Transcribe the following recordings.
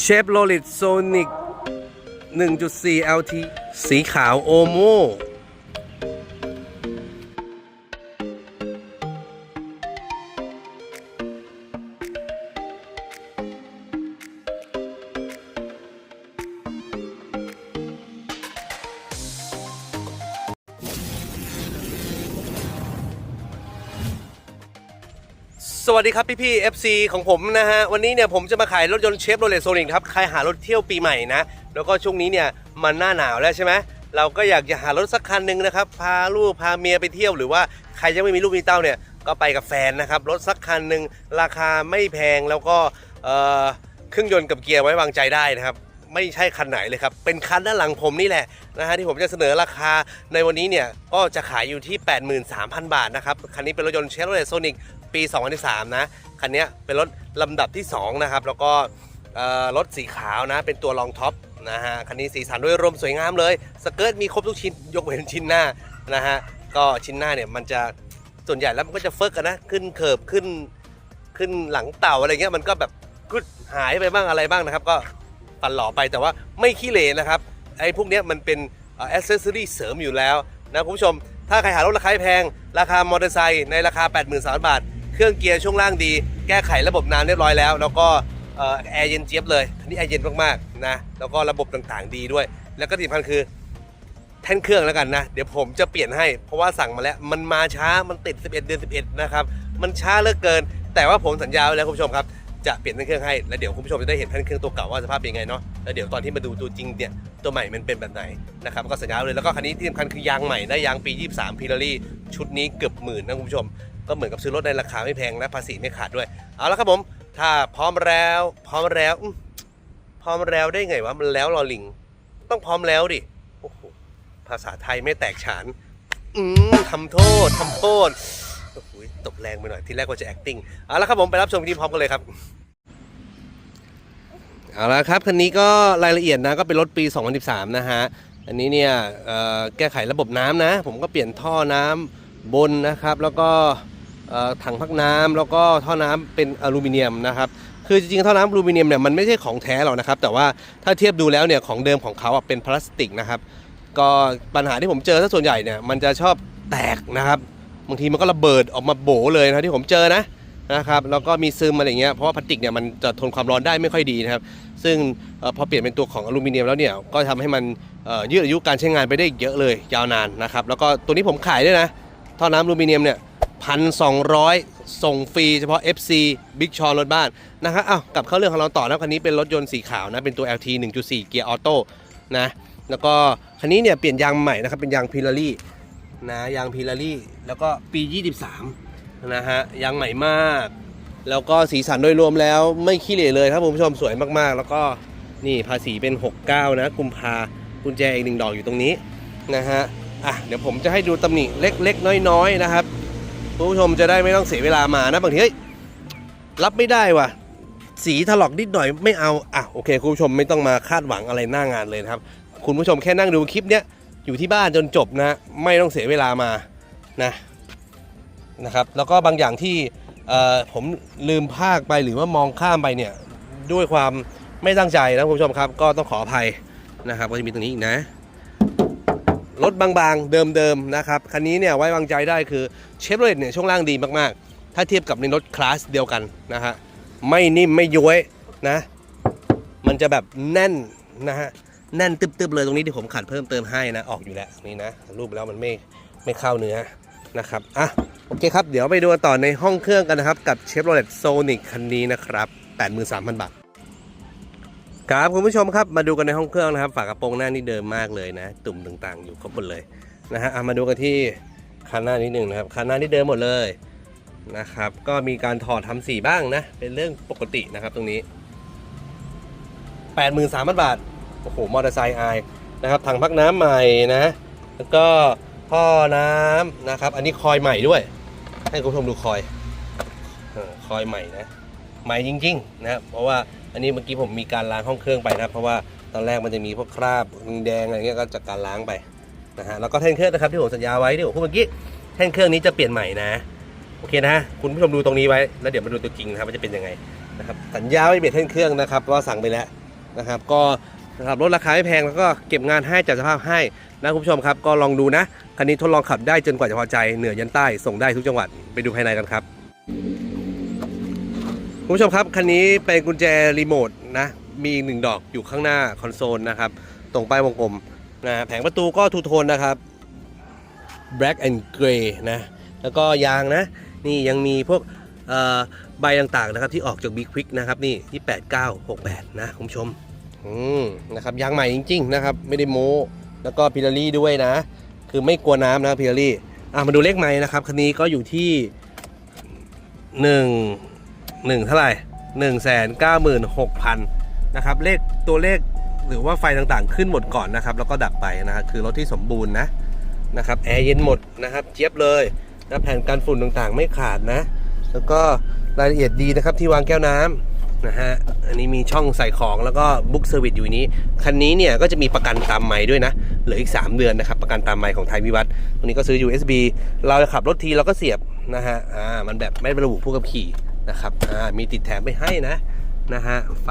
เชฟโรลิตโซนิก 1.4 LT สีขาวโอโม สวัสดีครับพี่พี่ FC ของผมนะฮะ วันนี้เนี่ยผมจะมาขายรถยนต์เชฟโรเลตโซนิกครับ ใครหารถเที่ยวปีใหม่นะ แล้วก็ช่วงนี้เนี่ยมันหน้าหนาวแล้วใช่ไหมเราก็อยากจะหารถสักคันหนึ่งนะครับ พาลูกพาเมียไปเที่ยวหรือว่าใครยังไม่มีลูกมีเต้าเนี่ย ก็ไปกับแฟนนะครับ รถสักคันหนึ่งราคาไม่แพงแล้วก็เอ่อเครื่องยนต์กับเกียร์ไว้วางใจได้นะครับ ไม่ใช่คันไหนเลยครับ เป็นคันด้านหลังผมนี่แหละนะฮะที่ผมจะเสนอราคาในวันนี้เนี่ยก็จะขายอยู่ที่ 83,000 บาทนะครับ คันนี้เป็นรถยนต์เชฟโรเลตโซนิกปี 2013 นะ คันนี้เป็นรถลำดับที่ 2 นะครับ แล้วก็รถสีขาวนะ เป็นตัวรองท็อปนะฮะ คันนี้สีสันด้วยรวมสวยงามเลย สเกิร์ตมีครบทุกชิ้น ยกเว้นชิ้นหน้านะฮะ ก็ชิ้นหน้าเนี่ยมันจะส่วนใหญ่แล้วมันก็จะเฟิร์กกันนะ ขึ้นเคิร์บขึ้นขึ้นหลังเต่าอะไรเงี้ยมันก็แบบกึดหายไปบ้างอะไรบ้างนะครับ ก็ันหล่อไปแต่ว่าไม่ขี้เหร่นะครับไอ้พวกนี้มันเป็นอ c เซสซอรี่เสริมอยู่แล้วนะคุณผู้ชม ถ้าใครหารถราคาแพง ราคามอเตอร์ไซค์ในราคา 83,000 บาท เครื่องเกียร์ช่วงล่างดี แก้ไขระบบน้ำเรียบร้อยแล้ว แล้วก็แอร์เย็นเจี๊ยบเลยอันนี้แอร์เย็นมากๆนะแล้วก็ระบบต่างๆดีด้วย แล้วก็ที่สำคัญคือแท่นเครื่องแล้วกันนะ เดี๋ยวผมจะเปลี่ยนให้ เพราะว่าสั่งมาแล้วมันมาช้ามันติด 11 เดือน 11 นะครับ มันช้าเหลือเกิน แต่ว่าผมสัญญาไว้แล้วคุณผู้ชมครับ จะเปลี่ยนแท่นเครื่องให้แล้วเดี๋ยวคุณผู้ชมจะได้เห็นแท่นเครื่องตัวเก่าว่าสภาพเป็นยังไงเนาะแล้วเดี๋ยวตอนที่มาดูตัวจริงเนี่ยตัวใหม่มันเป็นแบบไหนนะครับก็สัญญาเลยแล้วก็คันนี้ที่สำคัญคือยางใหม่ได้ยางปี 23พิลารี่ชุดนี้เกือบหมื่นนะคุณผู้ชม ก็เหมือนกับซื้อรถในราคาไม่แพงและภาษีไม่ขาดด้วยเอาละครับผมถ้าพร้อมแล้ว พร้อมแล้วอื้อพร้อมแล้วได้ไงวะมันแล้วรอลิง ต้องพร้อมแล้วดิโอ้โหภาษาไทยไม่แตกฉาน อืมทำโทษทำโทษโอ้โหตบแรงไปหน่อย ที่แรกว่าจะ acting เอาละครับผมไปรับชมคลิปพร้อมกันเลยครับ เอาละครับคันนี้ก็รายละเอียดนะก็เป็นรถปี 2013 นะฮะ อันนี้เนี่ยแก้ไขระบบน้ำนะ ผมก็เปลี่ยนท่อน้ำบนนะครับ แล้วก็ถังพักน้ำแล้วก็ท่อน้ำเป็นอลูมิเนียมนะครับคือจริงๆท่อน้ำอลูมิเนียมเนี่ยมันไม่ใช่ของแท้หรอกนะครับ แต่ว่าถ้าเทียบดูแล้วเนี่ยของเดิมของเขาเป็นพลาสติกนะครับ ก็ปัญหาที่ผมเจอถ้าส่วนใหญ่เนี่ยมันจะชอบแตกนะครับบางทีมันก็ระเบิดออกมาโบเลยนะที่ผมเจอนะนะครับแล้วก็มีซึมอะไรเงี้ยเพราะว่าพลาสติกเนี่ยมันจะทนความร้อนได้ไม่ค่อยดีนะครับ ซึ่งพอเปลี่ยนเป็นตัวของอลูมิเนียมแล้วเนี่ยก็ทำให้มันยืดอายุการใช้งานไปได้อีกเยอะเลยยาวนานนะครับแล้วก็ตัวนี้ผมขายด้วยนะท่อน้ำอลูมิเนียมเนี่ยพันสองส่งฟรีเฉพาะ FC Big ชอรถบ้านนะครับอ้าวกลับเข้าเรื่องของเราต่อนะคันนี้เป็นรถยนต์สีขาวนะเป็นตัว LT 1.4 เกียร์ออโต้นะแล้วก็คันนี้เนี่ยเปลี่ยนยางใหม่นะครับเป็นยางพิลารี่นะยางพิลารี่แล้วก็ปี 23นะฮะยางใหม่มาก แล้วก็สีสันโดยรวมแล้วไม่ขี้เหร่เลยครับคุณผู้ชมสวยมากๆ แล้วก็นี่ภาษีเป็น 69 นะกุมภากุญแจอีกหนึ่งดอกอยู่ตรงนี้นะฮะอะเดี๋ยวผมจะให้ดูตำหนิเล็กๆ น้อยๆนะครับคุณผู้ชมจะได้ไม่ต้องเสียเวลามานะบางทีเฮ้ยรับไม่ได้ว่ะสีถลอกนิดหน่อยไม่เอาอะโอเคคุณผู้ชมไม่ต้องมาคาดหวังอะไรหน้างานเลยนะครับ คุณผู้ชมแค่นั่งดูคลิปเนี้ยอยู่ที่บ้านจนจบนะ ไม่ต้องเสียเวลามานะนะครับ แล้วก็บางอย่างที่ ผมลืมภาคไปหรือว่ามองข้ามไปเนี่ยด้วยความไม่ตั้งใจนะคุณผู้ชมครับ ก็ต้องขออภัยนะครับก็จะมีตรงนี้อีกนะรถบางๆ เดิมๆนะครับคันนี้เนี่ยไว้วางใจได้คือเชฟโรเลตเนี่ยช่วงล่างดีมากๆ ถ้าเทียบกับในรถคลาสเดียวกันนะฮะไม่นิ่มไม่ย้วยนะ มันจะแบบแน่นนะฮะแน่นตึบๆเลยตรงนี้ที่ผมขัดเพิ่มเติมให้นะออกอยู่แล้วนี่นะรูปแล้วมันไม่ไม่เข้าเนื้อนะครับอะ โอเคครับ เดี๋ยวไปดูต่อในห้องเครื่องกันนะครับ กับ Chevrolet Sonic คันนี้นะครับ 83,000 บาทครับคุณผู้ชมครับมาดูกันในห้องเครื่องนะครับ ฝากระโปรงหน้านี่เดิมมากเลยนะ ตุ่มต่างๆ อยู่ครบหมดเลยนะฮะอะมาดูกันที่คันหน้านิดหนึ่งนะครับคันหน้านี่เดิมหมดเลยนะครับ ก็มีการถอดทำสีบ้างนะ เป็นเรื่องปกตินะครับตรงนี้83,000บาทโอ้โหมอเตอร์ไซค์อายนะครับถังพักน้ำใหม่นะ แล้วก็ ท่อน้ำนะครับ อันนี้คอยใหม่ด้วย ให้คุณผู้ชมดูคอยคอยใหม่นะ ใหม่จริง ๆ นะครับ เพราะว่าอันนี้เมื่อกี้ผมมีการล้างห้องเครื่องไปนะเพราะว่าตอนแรกมันจะมีพวกคราบแดงอะไรเงี้ยก็จากการล้างไปนะฮะแล้วก็แท่นเครื่องนะครับที่ผมสัญญาไว้ที่ผมพูดเมื่อกี้แท่นเครื่องนี้จะเปลี่ยนใหม่นะโอเคนะคุณผู้ชมดูตรงนี้ไว้แล้วเดี๋ยวมาดูตัวจริงนะครับว่าจะเป็นยังไงนะครับสัญญาไว้เปลี่ยนแท่นเครื่องนะครับว่าสั่งไปแล้วนะครับ ก็ นะครับรถราคาไม่แพงแล้วก็เก็บงานให้จัดสภาพให้นะคุณผู้ชมครับก็ลองดูนะคันนี้ทดลองขับได้จนกว่าจะพอใจเหนือยันใต้ส่งได้ทุกจังหวัดไปดูภายในกันครับคุณผู้ชมครับคันนี้เป็นกุญแจรีโมทนะมีอีกหนึ่งดอกอยู่ข้างหน้าคอนโซลนะครับตรงป้ายวงกลมนะแผงประตูก็ทูโทนนะครับ black and gray นะแล้วก็ยางนะ นี่ยังมีพวกใบต่างๆนะครับที่ออกจาก Big Quick นะครับนี่ที่ 8968 นะคุณผู้ชม อืมนะครับยางใหม่จริง ๆ นะครับ ไม่ได้โม้แล้วก็พิลารี่ด้วยนะ คือไม่กลัวน้ำนะพิลารี่อะมาดูเลขไม้นะครับคันนี้ก็อยู่ที่1 1เท่าไหร่1 9 6 0 0 0นะครับเลขตัวเลขหรือว่าไฟต่างๆ ขึ้นหมดก่อนนะครับ แล้วก็ดับไปนะคคือรถที่สมบูรณ์นะนะครับแอร์เย็นหมดนะครับเจี๊ยบเลยนะแผ่นกันฝุ่นต่างๆ ไม่ขาดนะ แล้วก็รายละเอียดดีนะครับที่วางแก้วน้ำ นะฮะ อันนี้มีช่องใส่ของแล้วก็บุ๊กเซอร์วิสอยู่นี้ คันนี้เนี่ยก็จะมีประกันตามไม้ด้วยนะ เหลืออีก 3 เดือนนะครับ ประกันตามไม้ของไทยวิวัฒน์วันนี้ก็ซื้อ USB เราจะขับรถทีเราก็เสียบนะฮะ อ่า มันแบบไม่ระบุผู้ขับขี่นะครับ อ่า มีติดแถมไปให้นะ นะฮะ ไฟ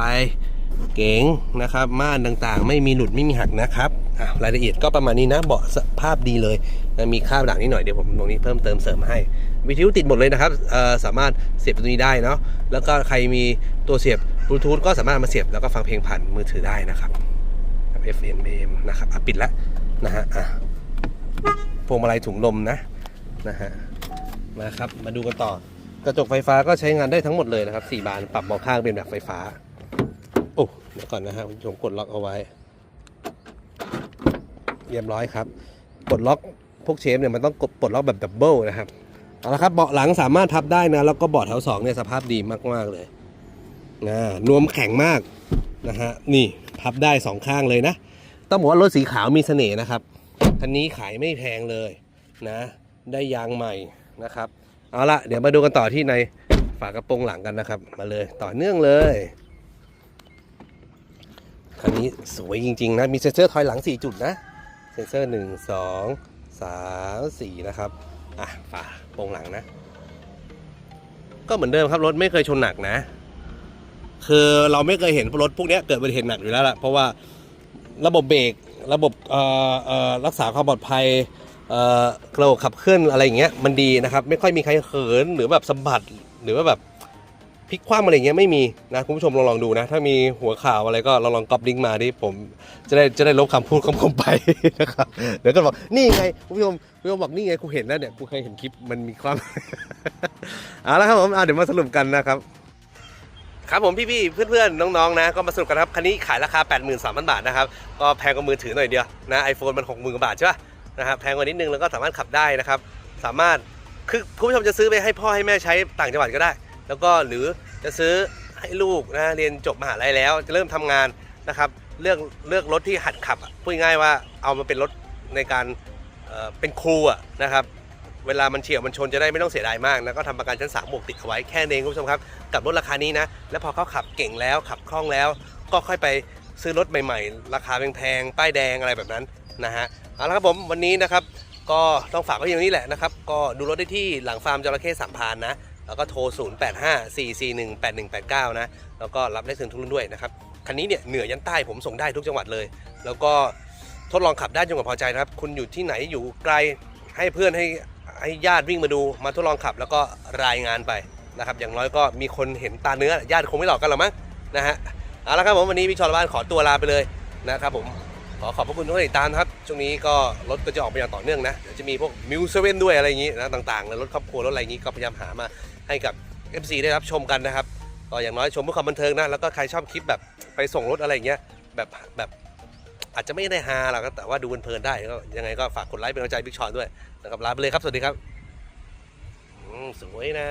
เก๋งนะครับ ม่านต่างๆ ไม่มีหลุดไม่มีหักนะครับ รายละเอียดก็ประมาณนี้นะเบาะสภาพดีเลยมีค่าหลังนิดหน่อยเดี๋ยวผมตรงนี้เพิ่มเติมเสริมให้วิทยุติดหมดเลยนะครับสามารถเสียบตรงนี้ได้เนาะแล้วก็ใครมีตัวเสียบบลูทูธก็สามารถมาเสียบแล้วก็ฟังเพลงผ่านมือถือได้นะครับ FM AM นะครับอะปิดแล้วนะฮะอะพวงมาลัยถุงลมนะนะฮะมาครับมาดูกันต่อกระจกไฟฟ้าก็ใช้งานได้ทั้งหมดเลยนะครับ4บานปรับมองข้างเป็นแบบไฟฟ้าโอ้เดี๋ยวก่อนนะฮะผมกดล็อกเอาไว้ เรียบร้อยครับกดล็อกพวกเชฟเนี่ยมันต้องกดปลดล็อกแบบดับเบิลนะครับเอาละครับเบาะหลังสามารถพับได้นะแล้วก็เบาะแถวสองเนี่ยสภาพดีมากๆเลยนะนวมแข็งมากนะฮะนี่พับได้สองข้างเลยนะต้องบอกว่ารถสีขาวมีเสน่ห์นะครับคันนี้ขายไม่แพงเลยนะได้ยางใหม่นะครับเอาละเดี๋ยวมาดูกันต่อที่ในฝากระโปรงหลังกันนะครับ มาเลยต่อเนื่องเลยคันนี้สวยจริงๆนะมีเซ็นเซอร์ถอยหลัง 4 จุดนะ เซ็นเซอร์ 1 2 3 4 นะครับ อะฝาโปรงหลังนะ ก็เหมือนเดิมครับ รถไม่เคยชนหนักนะ คือเราไม่เคยเห็นรถพวกนี้เกิดอุบัติเหตุหนักอยู่แล้วล่ะ เพราะว่าระบบเบรกระบบเอ่อเอ่อรักษาความปลอดภัยเอ่อระบบขับเคลื่อนอะไรอย่างเงี้ยมันดีนะครับ ไม่ค่อยมีใครเขินหรือแบบสะบัดหรือว่าแบบ ลิกคว่ำอะไรเงี้ยไม่มีนะคุณผู้ชมลองลองดูนะ ถ้ามีหัวข่าวอะไรก็ลองลองก๊อปลิงก์มาที่ผมจะได้จะได้ลบคำพูดของผมไปนะครับเดี๋ยวก็บอกนี่ไงคุณผู้ชมคุณผู้ชมบอกนี่ไงกูเห็นแล้วเนี่ยกูเคยเห็นคลิปมันมีความเอาละครับผมเดี๋ยวมาสรุปกันนะครับครับผมพี่ๆเพื่อนๆน้องๆนะก็มาสรุปกันครับคันนี้ขายราคา 83,000 บาทนะครับก็แพงกว่ามือถือหน่อยเดียวนะไอโฟนมัน60,000กว่าบาทใช่ป่ะนะครับแพงกว่านิดนึงแล้วก็สามารถขับได้นะครับ สามารถคือคุณผู้ชมจะซื้อไปให้พ่อให้แม่ใช้ต่างจังหวัดก็ได้ แล้วก็หรือจะซื้อให้ลูกนะเรียนจบมหาลัยแล้วจะเริ่มทำงานนะครับเลือกเลือกรถที่หัดขับพูดง่ายว่าเอามาเป็นรถในการเเป็นครูอะนะครับเวลามันเฉียวมันชนจะได้ไม่ต้องเสียดายมากนะก็ทำประกันชั้นสามบวกติดเอาไว้แค่นี้คุณผู้ชมครับกับรถราคานี้นะแล้วพอเขาขับเก่งแล้วขับคล่องแล้ว ก็ค่อยไปซื้อรถใหม่ ๆ ราคาแพงๆป้ายแดงอะไรแบบนั้นนะฮะเอาละครับผมวันนี้นะครับก็ต้องฝากไว้อย่างนี้แหละนะครับ ก็ดูรถได้ที่หลังฟาร์มจระเข้สามพานนะ แล้วก็โทร 0 8 5 4 4 1 8 1 8 9 นะ แล้วก็รับเลขถึงทุกรุ่นด้วยนะครับ คันนี้เนี่ยเหนือยันใต้ผมส่งได้ทุกจังหวัดเลย แล้วก็ทดลองขับได้จนกว่าพอใจนะครับ คุณอยู่ที่ไหนอยู่ไกลให้เพื่อนให้ให้ญาติวิ่งมาดูมาทดลองขับแล้วก็รายงานไปนะครับ อย่างน้อยก็มีคนเห็นตาเนื้อญาติคงไม่หลอกกันหรอกมั้งนะฮะ เอาละครับผมวันนี้พี่ชอลบ้านขอตัวลาไปเลยนะครับผม ขอขอบพระคุณทุกท่านอีติดตามครับ ช่วงนี้ก็รถก็จะออกไปอย่างต่อเนื่องนะเดี๋ยวจะมีพวกมิวเซเว่นด้วยอะไรอย่างนี้นะต่างๆแล้วรถครอบครัวรถอะไรอย่างนี้ก็พยายามหามาให้กับ FC ได้รับชมกันนะครับก็อย่างน้อยชมเพื่อความบันเทิงนะแล้วก็ใครชอบคลิปแบบไปส่งรถอะไรอย่างเงี้ยแบบแบบอาจจะไม่ได้ฮาหรอกแต่ว่าดูเพลินๆได้ก็ยังไงก็ฝากกดไลค์เป็นกำลังใจบิ๊กชอนด้วยนะครับลาไปเลยครับสวัสดีครับอืมสวยนะ